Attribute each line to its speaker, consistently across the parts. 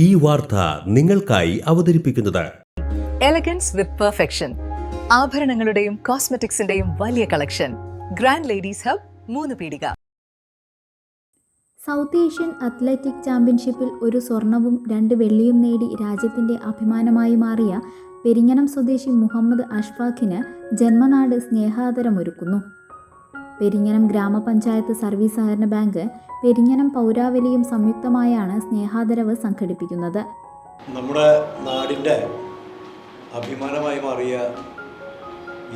Speaker 1: ഈ വാർത്ത നിങ്ങൾക്കായി അവതരിപ്പിക്കുന്നത്.
Speaker 2: എലഗൻസ് വിത്ത് പെർഫെക്ഷൻ ആഭരണങ്ങളുടെയും കോസ്മെറ്റിക്സിന്റെയും വലിയ കളക്ഷൻ ഗ്രാൻഡ് ലേഡീസ് ഹബ് മൂന്ന് പീടിക.
Speaker 3: സൗത്ത് ഏഷ്യൻ അത്ലറ്റിക് ചാമ്പ്യൻഷിപ്പിൽ ഒരു സ്വർണവും രണ്ട് വെള്ളിയും നേടി രാജ്യത്തിന്റെ അഭിമാനമായി മാറിയ പെരിങ്ങനം സ്വദേശി മുഹമ്മദ് അഷ്ഫാഖിന് ജന്മനാട് സ്നേഹാദരമൊരുക്കുന്നു. പെരിങ്ങനം ഗ്രാമപഞ്ചായത്ത് സർവീസ് സഹകരണ ബാങ്ക് പെരിങ്ങനം പൗരാവലിയും സംയുക്തമായാണ് സ്നേഹാദരവ് സംഘടിപ്പിക്കുന്നത്.
Speaker 4: നമ്മുടെ നാടിന്റെ അഭിമാനമായി മാറിയ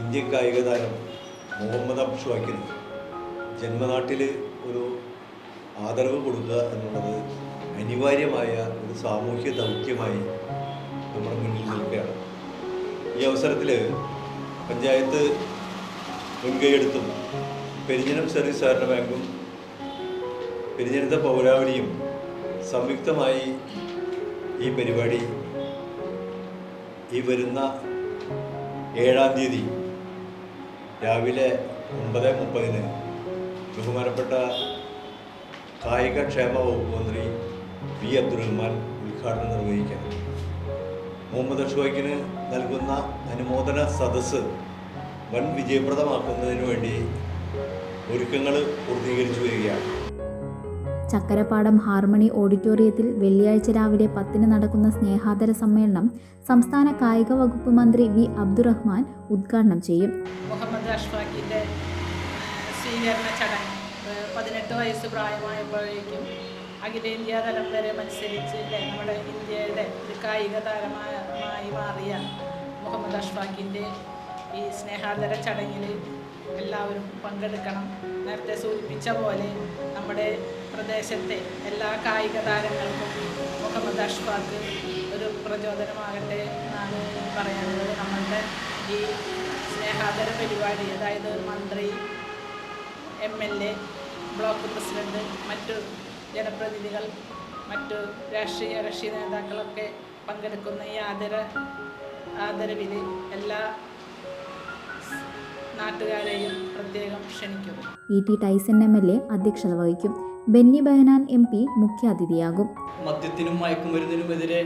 Speaker 4: ഇന്ത്യൻ കായിക താരം മുഹമ്മദ് അബ്ഷുവാക്കിന് ജന്മനാട്ടിൽ ഒരു ആദരവ് കൊടുക്കുക എന്നുള്ളത് അനിവാര്യമായ ഒരു സാമൂഹ്യ ദൗത്യമായി നമ്മുടെ മുന്നിൽ നിൽക്കുകയാണ്. ഈ അവസരത്തിൽ പഞ്ചായത്ത് മുൻകൈയെടുത്തും പെരിഞ്ഞനം സർവീസ് സഹകരണ ബാങ്കും പെരിഞ്ഞനത്തെ പൗരാവലിയും സംയുക്തമായി ഈ പരിപാടി ഈ വരുന്ന ഏഴാം തീയതി രാവിലെ ഒമ്പത് മുപ്പതിന് ബഹുമാനപ്പെട്ട കായിക ക്ഷേമ വകുപ്പ് മന്ത്രി വി അബ്ദുറഹ്മാൻ ഉദ്ഘാടനം നിർവഹിക്കാൻ. മുഹമ്മദ് ഷോയ്ക്കിന് നൽകുന്ന അനുമോദന സദസ്സ് വൻ വിജയപ്രദമാക്കുന്നതിന് വേണ്ടി ഒരുക്കങ്ങൾ പൂർത്തീകരിച്ചു വരികയാണ്.
Speaker 3: ചക്കരപ്പാടം ഹാർമണി ഓഡിറ്റോറിയത്തിൽ വെള്ളിയാഴ്ച രാവിലെ പത്തിന് നടക്കുന്ന സ്നേഹാദര സമ്മേളനം സംസ്ഥാന കായിക വകുപ്പ് മന്ത്രി വി അബ്ദുറഹ്മാൻ ഉദ്ഘാടനം ചെയ്യും.
Speaker 5: മുഹമ്മദ് അഷ്ഫാഖിന്റെ സ്വീകരണ ചടങ്ങ് പതിനെട്ട് വയസ്സ് പ്രായമായപ്പോഴേക്കും അഖിലേന്ത്യാ തലം വരെ മത്സരിച്ച് നമ്മുടെ ഇന്ത്യയുടെ ഒരു കായിക താരമായി മാറിയ മുഹമ്മദ് അഷ്ഫാഖിന്റെ ഈ സ്നേഹാദര ചടങ്ങിൽ എല്ലാവരും പങ്കെടുക്കണം. നേരത്തെ സൂചിപ്പിച്ച പോലെ നമ്മുടെ പ്രദേശത്തെ എല്ലാ കായിക താരങ്ങൾക്കും മുഹമ്മദ് അഷ്ഫാഖ് ഒരു പ്രചോദനമാകട്ടെ എന്നാണ് പറയാനുള്ളത്. നമ്മളുടെ ഈ സ്നേഹാദര പരിപാടി അതായത് മന്ത്രി M L A block president മറ്റു ജനപ്രതിനിധികൾ മറ്റു രാഷ്ട്രീയ കക്ഷി നേതാക്കളൊക്കെ പങ്കെടുക്കുന്ന ഈ ആദര ആദരവിൽ എല്ലാ നാട്ടുകാരെയും പ്രത്യേകം ക്ഷണിക്കുന്നു.
Speaker 3: E T Tyson M L A അധ്യക്ഷത വഹിക്കും. ബെന്നി ബെഹനാൻ എം പി മുഖ്യാതിഥിയാകും.
Speaker 6: മദ്യത്തിനും മയക്കുമരുന്നിനുമെതിരെ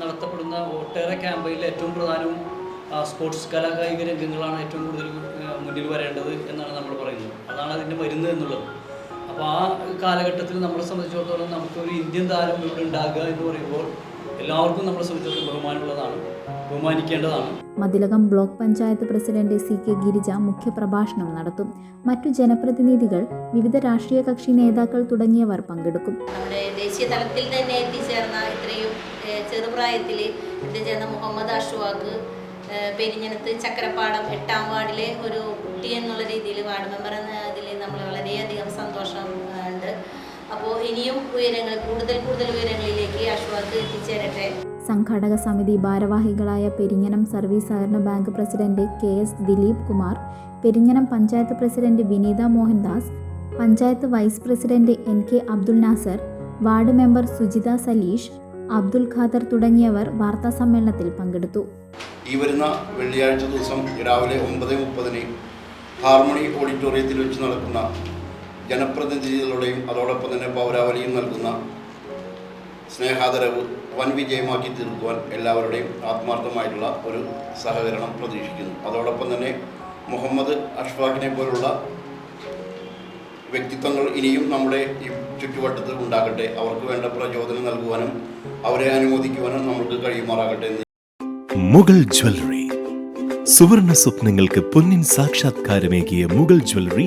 Speaker 6: നടത്തപ്പെടുന്ന ഒട്ടേറെ ക്യാമ്പയിൽ ഏറ്റവും പ്രധാനവും സ്പോർട്സ് കലാകായിക രംഗങ്ങളാണ് ഏറ്റവും കൂടുതൽ മുന്നിൽ വരേണ്ടത് എന്നാണ് നമ്മൾ പറയുന്നത്. അതാണ് അതിന്റെ മരുന്ന് എന്നുള്ളത്. അപ്പോൾ ആ കാലഘട്ടത്തിൽ നമ്മളെ സംബന്ധിച്ചിടത്തോളം നമുക്കൊരു ഇന്ത്യൻ താരം ഇവിടെ ഉണ്ടാകുക എന്ന് പറയുമ്പോൾ എല്ലാവർക്കും നമ്മുടെ സുഹൃത്തുക്കൾ ബഹുമാനമുള്ളതാണ് ബഹുമാനിക്കേണ്ടതാണ്.
Speaker 3: Mathilakam block panchayat president C K Girija മുഖ്യപ്രഭാഷണം നടത്തും. മറ്റു ജനപ്രതിനിധികൾ വിവിധ രാഷ്ട്രീയ കക്ഷി നേതാക്കൾ തുടങ്ങിയവർ പങ്കെടുക്കും.
Speaker 7: നമ്മുടെ ദേശീയ തലത്തിൽ തന്നെ എത്തിച്ചേർന്ന ഇത്രയും ചെറുപ്രായത്തിൽ എത്തിച്ചേർന്ന മുഹമ്മദ് അഷുവാക്ക് പെരിഞ്ഞനത്ത് ചക്കരപ്പാടം എട്ടാം വാർഡിലെ ഒരു കുട്ടി എന്നുള്ള രീതിയിൽ വാർഡ് മെമ്പർ എന്ന ഇതിൽ നമ്മൾ ഇനിയും ഉയരങ്ങൾ കൂടുതൽ കൂടുതൽ ഉയരങ്ങളിലേക്ക് അഷുവാക്ക് എത്തിച്ചേരട്ടെ.
Speaker 3: സംഘാടക സമിതി ഭാരവാഹികളായ പെരിങ്ങനം സർവീസ് സഹകരണ bank president K S Dileep Kumar Peringanam panchayat president Vineetha Mohandas panchayat vice president N K Abdul Nasar ward member Sujitha Saleesh Abdul Khader തുടങ്ങിയവർ വാർത്താ സമ്മേളനത്തിൽ പങ്കെടുത്തു.
Speaker 8: ഈ വരുന്ന വെള്ളിയാഴ്ച ദിവസം രാവിലെ ഒമ്പത് മുപ്പതിന് ഹാർമണി ഓഡിറ്റോറിയത്തിൽ വെച്ച് നടക്കുന്ന ജനപ്രതിനിധികളുടെയും അതോടൊപ്പം തന്നെ പൗരാവലിയും നൽകുന്ന സ്നേഹാദരവ് വൻ വിജയമാക്കി തീർക്കുവാൻ എല്ലാവരുടെയും ആത്മാർത്ഥമായിട്ടുള്ള ഒരു സഹകരണം പ്രതീക്ഷിക്കുന്നു. അതോടൊപ്പം തന്നെ മുഹമ്മദ് അഷ്ഫാഖിനെ പോലുള്ള വ്യക്തിത്വങ്ങൾ ഇനിയും നമ്മുടെ ഈ ചുറ്റുവട്ടത്തിൽ ഉണ്ടാകട്ടെ. അവർക്ക് വേണ്ട പ്രചോദനം നൽകുവാനും അവരെ അനുമോദിക്കുവാനും നമുക്ക് കഴിയുമാറാകട്ടെ എന്ന്
Speaker 1: മുഗൾ ജ്വല്ലറി. സുവർണ സ്വപ്നങ്ങൾക്ക് പൊന്നിൻ സാക്ഷാത്കാരമേകിയ മുഗൾ ജ്വല്ലറി